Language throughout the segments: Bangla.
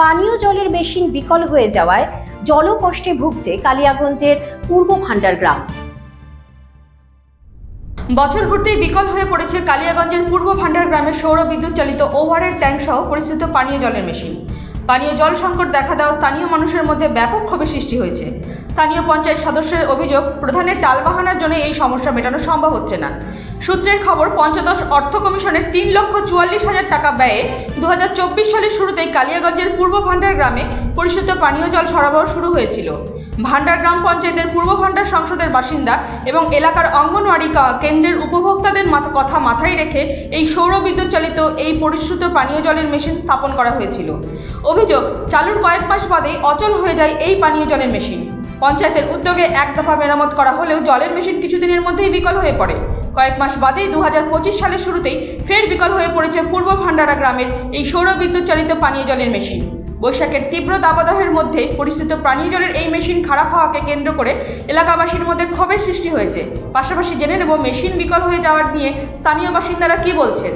পানীয় জলের মেশিন বিকল হয়ে যাওয়ায় জলকষ্টে ভুগছে কালিয়াগঞ্জের পূর্ব ভান্ডার গ্রাম। বছর ঘুরতেই বিকল হয়ে পড়েছে কালিয়াগঞ্জের পূর্ব ভান্ডার গ্রামের সৌর বিদ্যুৎ চালিত ওভারের ট্যাঙ্ক সহ পরিস্থিত পানীয় জলের মেশিন। পানীয় জল সংকট দেখা দেওয়া স্থানীয় মানুষের মধ্যে ব্যাপক ক্ষোভের সৃষ্টি হয়েছে। স্থানীয় পঞ্চায়েত সদস্যের অভিযোগ, প্রধানের টালবাহানার জন্য এই সমস্যা মেটানো সম্ভব হচ্ছে না। সূত্রের খবর, পঞ্চদশ অর্থ কমিশনের তিন লক্ষ চুয়াল্লিশ হাজার টাকা ব্যয়ে দু হাজার চব্বিশ সালের শুরুতেই কালিয়াগঞ্জের পূর্ব ভান্ডার গ্রামে পরিশুদ্ধ পানীয় জল সরবরাহ শুরু হয়েছিল। ভান্ডার গ্রাম পঞ্চায়েতের পূর্ব ভান্ডার সংসদের বাসিন্দা এবং এলাকার অঙ্গনওয়াড়ি কেন্দ্রের উপভোক্তাদের মাথা- কথা মাথায় রেখে এই সৌর বিদ্যুৎ চালিত এই পরিশ্রুত পানীয় জলের মেশিন স্থাপন করা হয়েছিল। অভিযোগ, চালুর কয়েক মাস বাদেই অচল হয়ে যায় এই পানীয় জলের মেশিন। পঞ্চায়েতের উদ্যোগে এক দফা মেরামত করা হলেও জলের মেশিন কিছুদিনের মধ্যেই বিকল হয়ে পড়ে। কয়েক মাস বাদেই দু হাজার পঁচিশ সালের শুরুতেই ফের বিকল হয়ে পড়েছে পূর্ব ভান্ডারা গ্রামের এই সৌর বিদ্যুৎ চালিত পানীয় জলের মেশিন। বৈশাখের তীব্র দাবদাহের মধ্যে পরিস্থিত পানীয় জলের এই মেশিন খারাপ হওয়াকে কেন্দ্র করে এলাকাবাসীর মধ্যে ক্ষোভের সৃষ্টি হয়েছে। পাশাপাশি জেনে নেব, মেশিন বিকল হয়ে যাওয়ার নিয়ে স্থানীয় বাসিন্দারা কি বলছেন?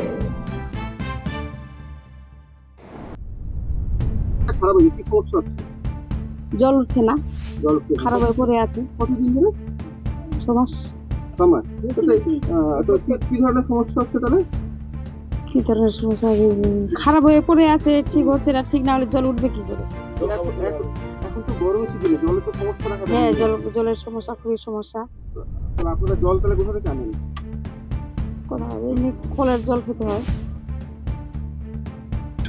খারাপ হয়ে কি সমস্যা? হচ্ছে জল উঠছে না জল উঠছে খারাপ হয়ে পড়ে আছে। কতদিন ধরে? সমাজ তো কি- ধরনের সমস্যা হচ্ছে তাহলে? কি ধরনের সমস্যা খারাপ হয়ে পড়ে আছে ঠিক হচ্ছে না ঠিক না হলে জল উঠবে কি করে? এখন তো গরমের সিজন জলে তো সমস্যা দেখা হ্যাঁ জল জলের সমস্যা খুবই সমস্যা। তাহলে আপনারা জল তাহলে কোথা থেকে আনেন? কোথাও এমনি কলের জল খেতে হয়।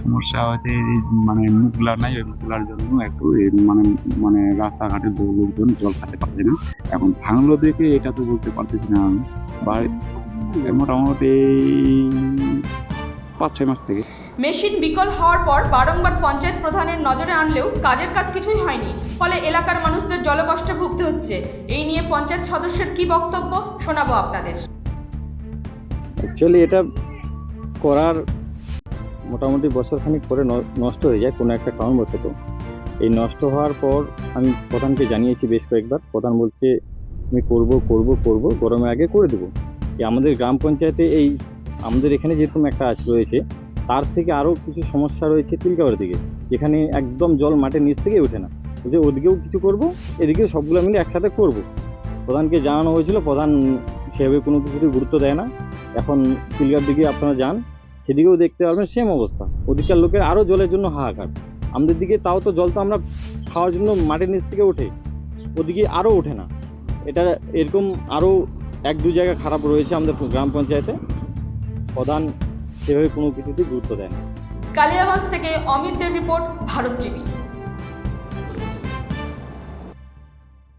সমস্যা হচ্ছে এই মানে মুগলা নাই ওই মুগলার জন্য একটু মানে মানে রাস্তাঘাটে বহু লোকজন জল খেতে পারছে না। এখন ভাঙলো দেখে এটা তো বলতে পারতেছি না আমি। বা মোটামুটি পাঁচ ছয় মাস থেকে। মেশিন বিকল হওয়ার পর বারংবার পঞ্চায়েত প্রধানের নজরে আনলেও কাজের কাজ কিছুই হয়নি ফলে এলাকার মানুষদের জলকষ্টে ভুগতে হচ্ছে। এই নিয়ে পঞ্চায়েত সদস্যের কি বক্তব্য শোনাবো আপনাদের? অ্যাকচুয়ালি এটা করার মোটামুটি বছর খানিক পরে নষ্ট হয়ে যায় কোনো একটা কারণবশত। এই নষ্ট হওয়ার পর আমি প্রধানকে জানিয়েছি বেশ কয়েকবার, প্রধান বলছে, আমি করব করব করব গরমের আগে করে দেবো। এই আমাদের গ্রাম পঞ্চায়েতে এই আমাদের এখানে যেরকম একটা আছে রয়েছে, তার থেকে আরও কিছু সমস্যা রয়েছে তিলকাবার দিকে, যেখানে একদম জল মাটির নিচ থেকে ওঠে না। যে ওদিকেও কিছু করব এদিকেও সবগুলো মিলে একসাথে করব। প্রধানকে জানানো হয়েছিল, প্রধান সেভাবে কোনো কিছুতে গুরুত্ব দেয় না। এখন চিলগার দিকে আপনারা যান সেদিকেও দেখতে পারবেন সেম অবস্থা। ওদিককার লোকের আরও জলের জন্য হাহাকার। আমাদের দিকে তাও তো জল তো আমরা খাওয়ার জন্য মাটির নিচ থেকে ওঠে। ওদিকে আরও ওঠে না। এটা এরকম আরও এক দু জায়গা খারাপ রয়েছে আমাদের গ্রাম পঞ্চায়েতে। প্রধান সেভাবে কোনো কিছুতেই গুরুত্ব দেয় না। কালিয়াগঞ্জ থেকে অমিতদের রিপোর্ট, ভারত টিভি।